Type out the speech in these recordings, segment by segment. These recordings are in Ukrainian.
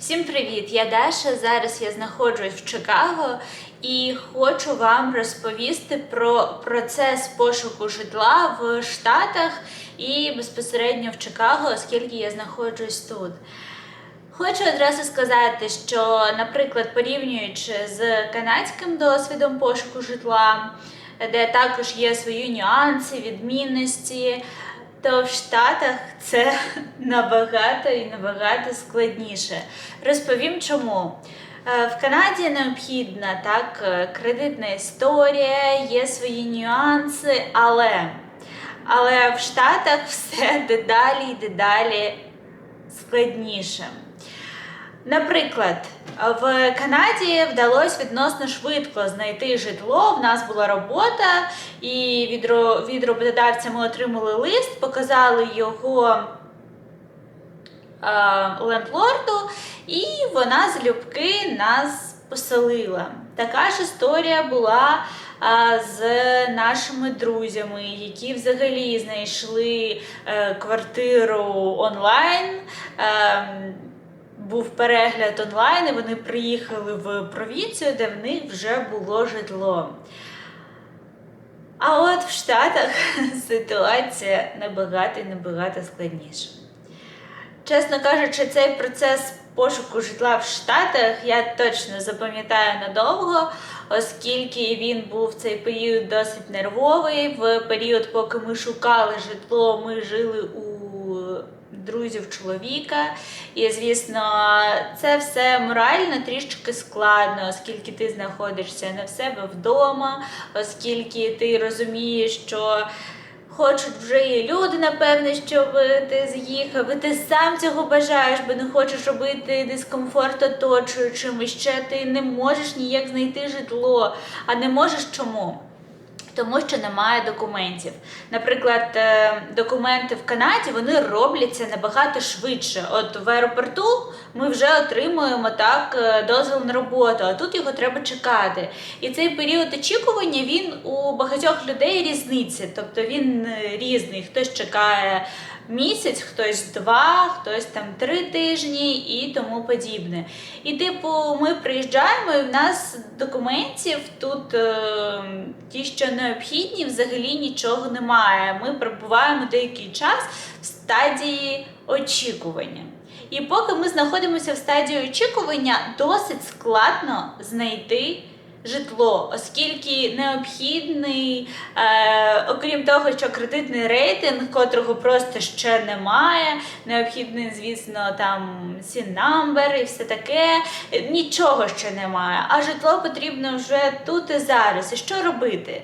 Всім привіт! Я Даша. Зараз я знаходжусь в Чикаго і хочу вам розповісти про процес пошуку житла в Штатах і безпосередньо в Чикаго, оскільки я знаходжусь тут. Хочу одразу сказати, що, наприклад, порівнюючи з канадським досвідом пошуку житла, де також є свої нюанси, відмінності, то в Штатах це набагато і набагато складніше. Розповім чому. Е, В Канаді необхідна так е, кредитна історія, є свої нюанси, але, але в Штатах все дедалі і дедалі складніше. Наприклад, в Канаді вдалося відносно швидко знайти житло. В нас була робота, і від, роботодавця ми отримали лист, показали його е, лендлорду, і вона залюбки нас поселила. Така ж історія була е, з нашими друзями, які взагалі знайшли е, квартиру онлайн. Був перегляд онлайн, і вони приїхали в провінцію, де в них вже було житло. А от в Штатах ситуація набагато і набагато складніша. Чесно кажучи, цей процес пошуку житла в Штатах я точно запам'ятаю надовго, оскільки він був в цей період досить нервовий. В період, поки ми шукали житло, ми жили у друзів чоловіка. І, звісно, це все морально трішки складно, оскільки ти знаходишся не в себе вдома, оскільки ти розумієш, що. Хочуть вже і люди, напевне, щоб ти з'їхав, і ти сам цього бажаєш, бо не хочеш робити дискомфорт оточуючим, і ще ти не можеш ніяк знайти житло. А не можеш чому? Тому що немає документів. Наприклад, е, документи в Канаді вони робляться набагато швидше. От в аеропорту ми вже отримуємо так е, дозвіл на роботу, а тут його треба чекати. І цей період очікування він у багатьох людей різниця. Тобто він е, різний. Хтось чекає місяць, хтось два, хтось там три тижні і тому подібне. І, типу, ми приїжджаємо, і в нас документів тут е, ті, що необхідні, взагалі нічого немає. Ми перебуваємо деякий час в стадії очікування. І поки ми знаходимося в стадії очікування, досить складно знайти житло, оскільки необхідний, е, окрім того, що кредитний рейтинг, котрого просто ще немає, необхідний, звісно, там сін-намбер і все таке. Нічого ще немає. А житло потрібно вже тут і зараз. І що робити?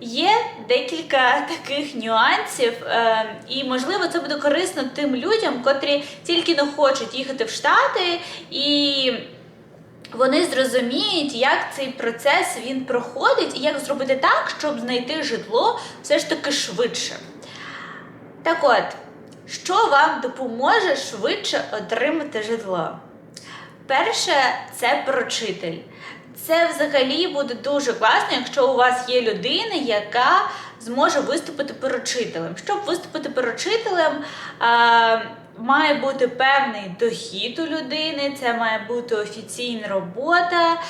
Є декілька таких нюансів, е, і можливо це буде корисно тим людям, котрі тільки не хочуть їхати в Штати і вони зрозуміють, як цей процес він проходить, і як зробити так, щоб знайти житло все ж таки швидше. Так от, що вам допоможе швидше отримати житло? Перше, це поручитель. Це взагалі буде дуже класно, якщо у вас є людина, яка зможе виступити поручителем. Щоб виступити поручителем, має бути певний дохід у людини, це має бути офіційна робота,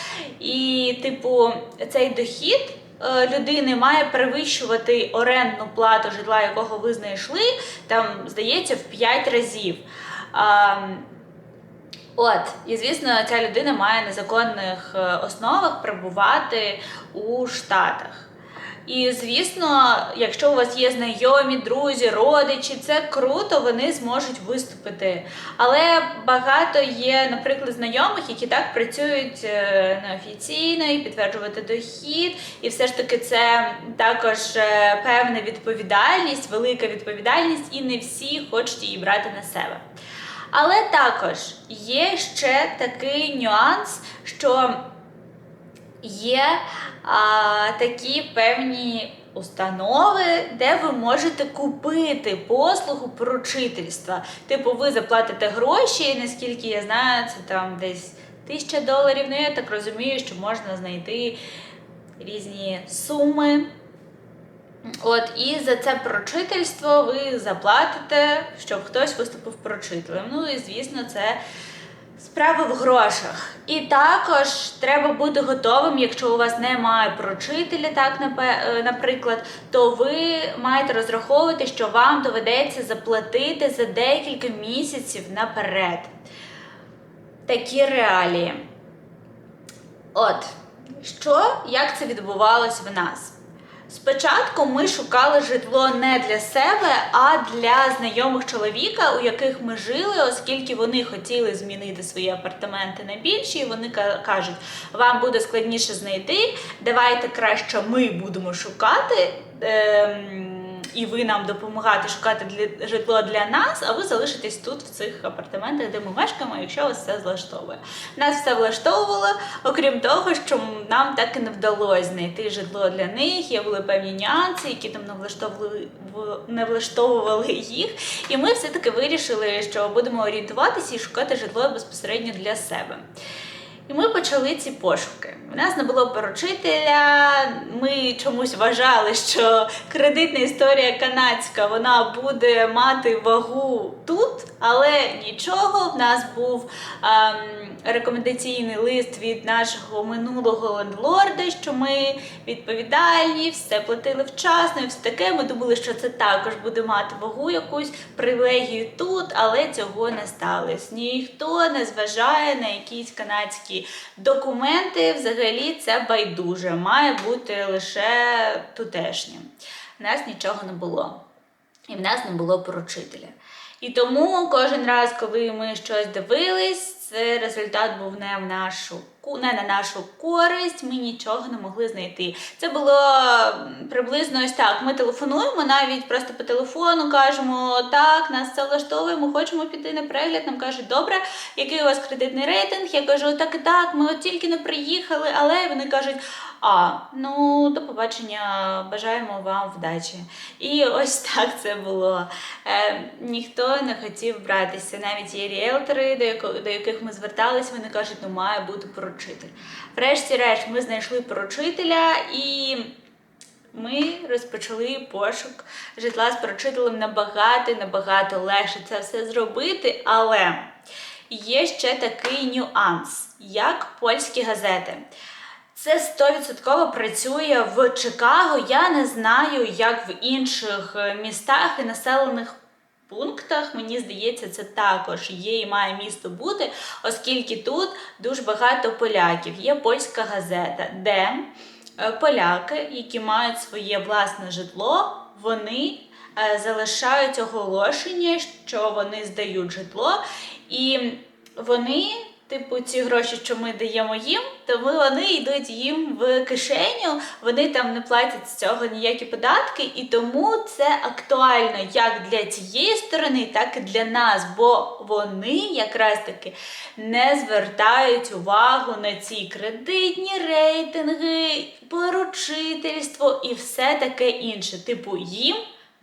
і, типу, цей дохід. е, Людини має перевищувати орендну плату житла, якого ви знайшли, там, здається, в 5 разів. А, От, і звісно, ця людина має на законних е, основах перебувати у Штатах. І звісно, якщо у вас є знайомі, друзі, родичі, це круто, вони зможуть виступити. Але багато є, наприклад, знайомих, які так працюють е, неофіційно і підтверджувати дохід. І все ж таки це також е, певна відповідальність, велика відповідальність, і не всі хочуть її брати на себе. Але також є ще такий нюанс, що є такі певні установи, де ви можете купити послугу поручительства. Типу, ви заплатите гроші, наскільки я знаю, це там десь тисяча доларів. Ну я так розумію, що можна знайти різні суми. От і за це прочительство ви заплатите, щоб хтось виступив прочителем. Ну і звісно, це Справа в грошах. І також треба бути готовим, якщо у вас немає прочителя, так е, наприклад, то ви маєте розраховувати, що вам доведеться заплатити за декілька місяців наперед. Такі реалії. От, що, як це відбувалось в нас? Спочатку ми шукали житло не для себе, а для знайомих чоловіка, у яких ми жили, оскільки вони хотіли змінити свої апартаменти на більші. І вони кажуть, вам буде складніше знайти. Давайте краще ми будемо шукати. Ем, і ви нам допомагати шукати для житло для нас, а ви залишитесь тут, в цих апартаментах, де ми мешкаємо, якщо вас все влаштовує. Нас все влаштовувало, окрім того, що нам так і не вдалося знайти житло для них. Є були певні нюанси, які там не влаштовували, не влаштовували їх. І ми все-таки вирішили, що будемо орієнтуватися і шукати житло безпосередньо для себе. І ми почали ці пошуки. У нас не було поручителя. Ми чомусь вважали, що кредитна історія канадська вона буде мати вагу тут, але нічого. В нас був ем, рекомендаційний лист від нашого минулого лендлорда, що ми відповідальні, все платили вчасно, і все таке. Ми думали, що це також буде мати вагу якусь привілегію тут, але цього не сталося. Ніхто не зважає на якісь канадські документи. Взагалі це байдуже, має бути лише тутешнє. У нас нічого не було. І в нас не було поручителя. І тому кожен раз, коли ми щось дивились, це результат був не в нашу не на нашу користь, ми нічого не могли знайти. Це було приблизно ось так. Ми телефонуємо навіть просто по телефону, кажемо, так, нас це влаштовує, ми хочемо піти на перегляд. Нам кажуть, добре, який у вас кредитний рейтинг? Я кажу, так і так, ми от тільки не приїхали, але вони кажуть. А, ну до побачення, бажаємо вам вдачі. І ось так це було. Е, ніхто не хотів братися. Навіть є ріелтори, до, яко- до яких ми звертались, вони кажуть, ну має бути поручитель. Врешті-решт, ми знайшли поручителя і. Ми розпочали пошук житла з поручителем набагато набагато легше це все зробити, але є ще такий нюанс, як польські газети. Це 100% працює в Чикаго. Я не знаю, як в інших е, містах і населених пунктах. Мені здається, це також є і має місто бути, оскільки тут дуже багато поляків. Є польська газета, де е, поляки, які мають своє власне житло, вони е, залишають оголошення, що вони здають житло, і вони. Типу, ці гроші, що ми даємо їм, то ми вони йдуть їм в кишеню, вони там не платять з цього ніякі податки, і тому це актуально як для цієї сторони, так і для нас, бо вони якраз таки не звертають увагу на ці кредитні рейтинги, поручительство і все таке інше. Типу, їм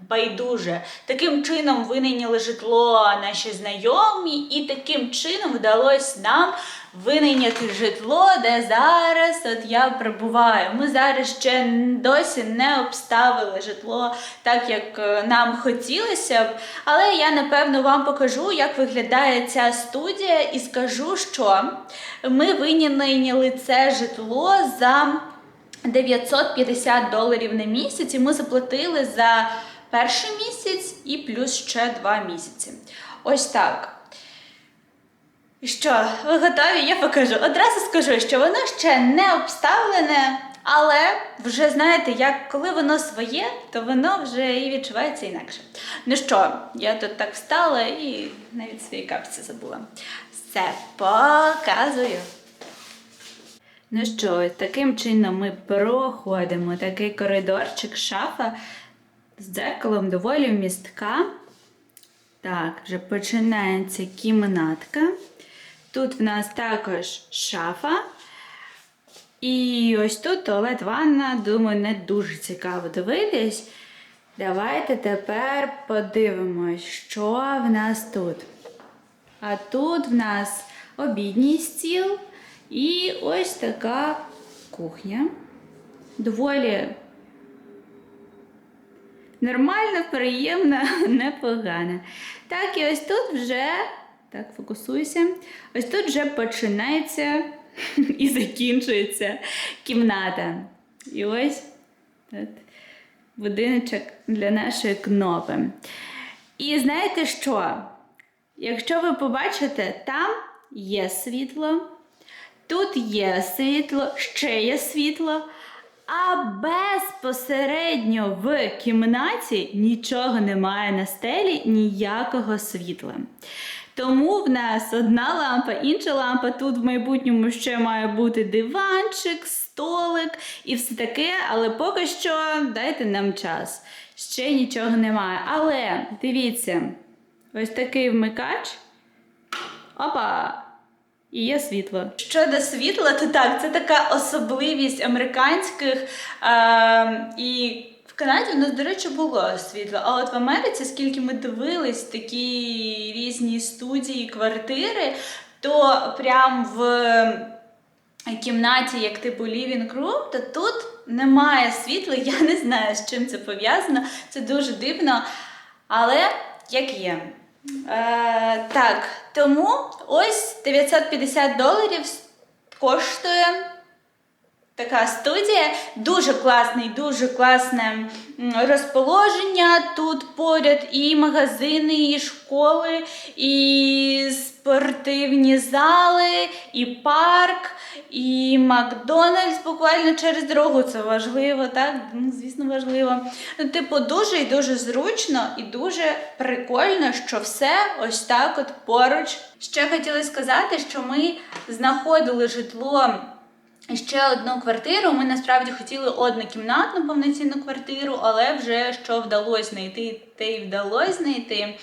байдуже. Таким чином винайняли житло наші знайомі, і таким чином вдалося нам винайняти житло, де зараз от я перебуваю. Ми зараз ще досі не обставили житло так, як е, нам хотілося б. Але я напевно вам покажу, як виглядає ця студія, і скажу, що ми винайняли це житло за 950 доларів на місяць, і ми заплатили за перший місяць і плюс ще два місяці. Ось так. Що, ви готові? Я покажу. Одразу скажу, що воно ще не обставлене, але вже знаєте, як коли воно своє, то воно вже і відчувається інакше. Ну що, я тут так встала і навіть свої капці забула. Все, показую. Ну що, таким чином ми проходимо такий коридорчик, шафа з дзеркалом доволі вмістка. Так, вже починається кімнатка. Тут в нас також шафа. І ось тут туалет ванна, думаю, не дуже цікаво дивитись. Давайте тепер подивимось, що в нас тут. А тут в нас обідній стіл і ось така кухня. Доволі нормальна, приємна, непогана. Так, і ось тут вже Так, фокусуйся. Ось тут вже починається і закінчується кімната. І ось тут будиночок для нашої кнопи. І знаєте що? Якщо ви побачите, там є світло, тут є світло, ще є світло, а безпосередньо в кімнаті нічого немає на стелі, ніякого світла. Тому в нас одна лампа, інша лампа. Тут в майбутньому ще має бути диванчик, столик і все таке, але поки що дайте нам час. Ще нічого немає. Але дивіться, ось такий вмикач. Опа! І є світло. Щодо світла, то так, це така особливість американських. Е, і в Канаді у нас, до речі, було світло. А от в Америці, скільки ми дивились такі різні студії, квартири, то прям в кімнаті, як типу living room, то тут немає світла. Я не знаю, з чим це пов'язано. Це дуже дивно. Але як є. Е, так, тому ось 950 доларів коштує така студія. Дуже класний, дуже класне розположення. Тут поряд і магазини, і школи, і спортивні зали, і парк, і Макдональдс буквально через дорогу. Це важливо, так? Ну, звісно, важливо. Ну, типу, дуже і дуже зручно і дуже прикольно, що все ось так от поруч. Ще хотіла сказати, що ми знаходили житло. Ще одну квартиру. Ми насправді хотіли однокімнатну повноцінну квартиру, але вже що вдалося знайти, те й вдалося знайти.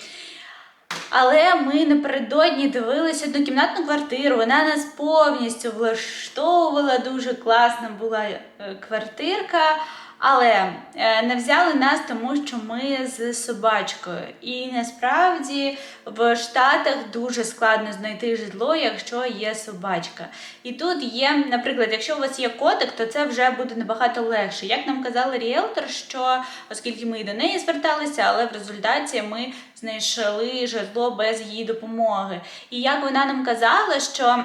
Але ми напередодні дивилися однокімнатну квартиру. Вона нас повністю влаштовувала. Дуже класна була е, квартирка. Але е, не взяли нас, тому що ми з собачкою. І насправді в Штатах дуже складно знайти житло, якщо є собачка. І тут є, наприклад, якщо у вас є котик, то це вже буде набагато легше. Як нам казала ріелтор, що оскільки ми і до неї зверталися, але в результаті ми знайшли житло без її допомоги. І як вона нам казала, що.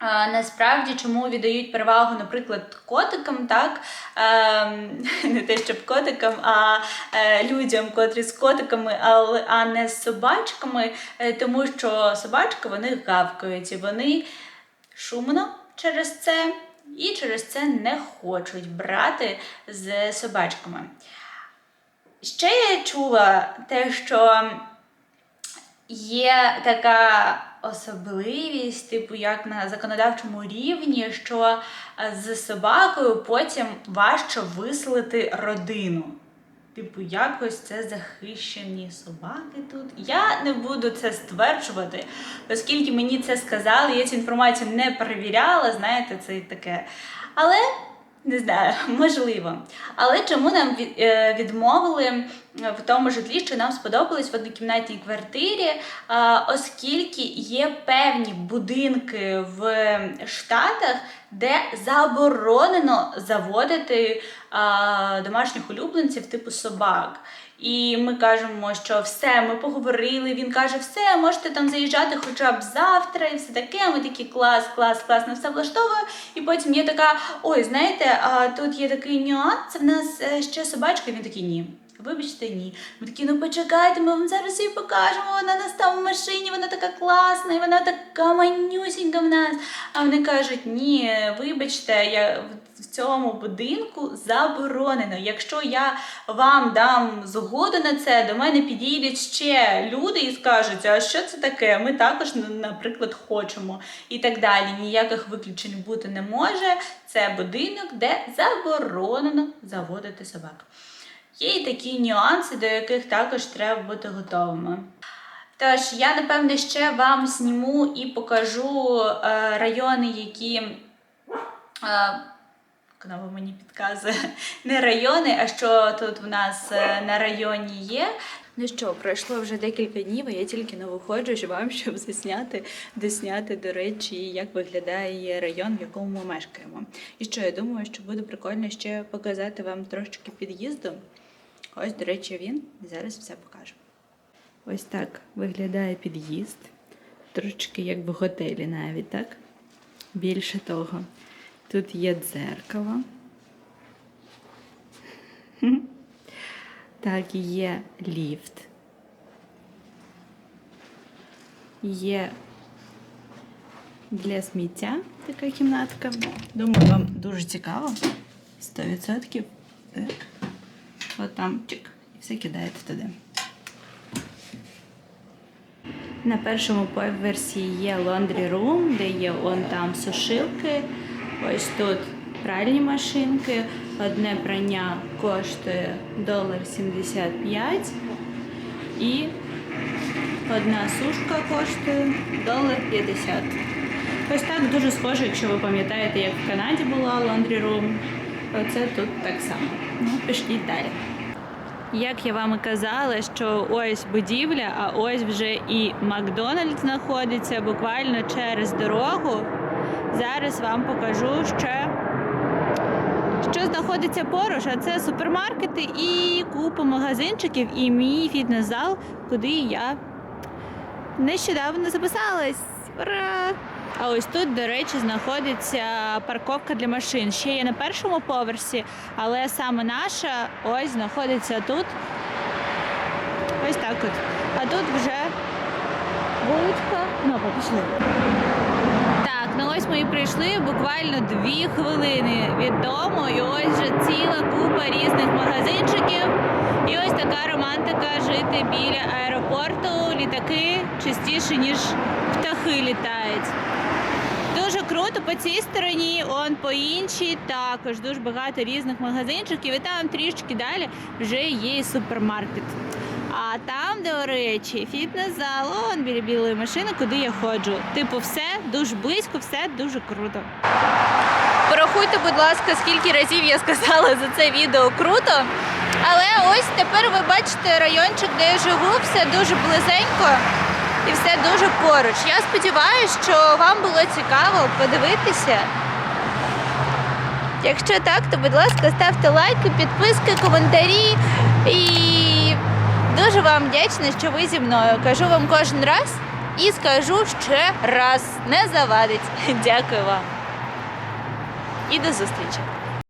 Насправді, чому віддають перевагу, наприклад, котикам, так ем, не те, щоб котикам, а е, людям, котрі з котиками, а не з собачками, е, тому що собачки вони гавкають і вони шумно через це і через це не хочуть брати з собачками. Ще я чула те, що є така особливість, типу, як на законодавчому рівні, що е, з собакою потім важче виселити родину. Типу, якось це захищені собаки тут. Я не буду це стверджувати, оскільки мені це сказали, я цю інформацію не перевіряла, знаєте, це таке. Але не знаю, можливо. Але чому нам е, відмовили в тому житлі, що нам сподобалось в однокімнатній квартирі, оскільки є певні будинки в Штатах, де заборонено заводити домашніх улюбленців типу собак. І ми кажемо, що все, ми поговорили. Він каже, все, можете там заїжджати хоча б завтра, і все таке. Ми такі клас, клас, клас, на все влаштовує. І потім є така: ой, знаєте, а тут є такий нюанс. В нас е, ще собачка. І Він такий ні. Вибачте, ні. Ми такі, ну почекайте, ми вам зараз її покажемо. Вона нас там в машині, вона така класна, і вона така манюсінька в нас. А вони кажуть, ні, вибачте, я в цьому будинку заборонено. Якщо я вам дам згоду на це, до мене підійдуть ще люди і скажуть, а що це таке? Ми також, наприклад, хочемо. І так далі. Ніяких виключень бути не може. Це будинок, де заборонено заводити собак. Є і такі нюанси, до яких також треба бути готовими. Тож, я напевне ще вам зніму і покажу е, райони, які. Е, Кнопа мені підказує не райони, а що тут в нас е, на районі є. Ну що, пройшло вже декілька днів, а я тільки не виходжу вам, щоб засняти, досняти, до речі, як виглядає район, в якому ми мешкаємо. І що я думаю, що буде прикольно ще показати вам трошки під'їзду. Ось, до речі, він. Зараз все покажу. Ось так виглядає під'їзд. трошечки як в готелі навіть, так? Більше того, тут є дзеркало. Так, є ліфт. Є для сміття така кімнатка. Думаю, вам дуже цікаво. 100%. Так. От там чик, і все кидаєте туди. На першому поверсі є laundry room, де є он там сушилки. Ось тут пральні машинки. Одне прання коштує долар 75 і одна сушка коштує долар 50. Ось так дуже схоже, якщо ви пам'ятаєте, як в Канаді була laundry room. Оце тут так само. Ну, пішліть далі. Як я вам і казала, що ось будівля, а ось вже і Макдональдс знаходиться буквально через дорогу. Зараз вам покажу ще, що знаходиться поруч, а це супермаркети і купа магазинчиків, і мій фітнес-зал, куди я нещодавно записалась. Ура! А ось тут, до речі, знаходиться парковка для машин. Ще є на першому поверсі, але саме наша ось знаходиться тут. Ось так от. А тут вже вуличка. Ну, пішли. Так, ну ось ми і прийшли буквально дві хвилини від дому, і ось вже ціла купа різних магазинчиків. І ось така романтика жити біля аеропорту. Літаки частіше, ніж птахи літають. Круто по цій стороні, он по іншій також дуже багато різних магазинчиків, і там трішки далі вже є і супермаркет. А там, до речі, фітнес-зал, он біля білої машини, куди я ходжу. Типу, все дуже близько, все дуже круто. Порахуйте, будь ласка, скільки разів я сказала за це відео круто. Але ось тепер ви бачите райончик, де я живу, все дуже близенько і все дуже поруч. Я сподіваюся, що вам було цікаво подивитися. Якщо так, то будь ласка, ставте лайки, підписки, коментарі. І дуже вам вдячна, що ви зі мною. Кажу вам кожен раз і скажу ще раз. Не завадить. Дякую вам. І до зустрічі!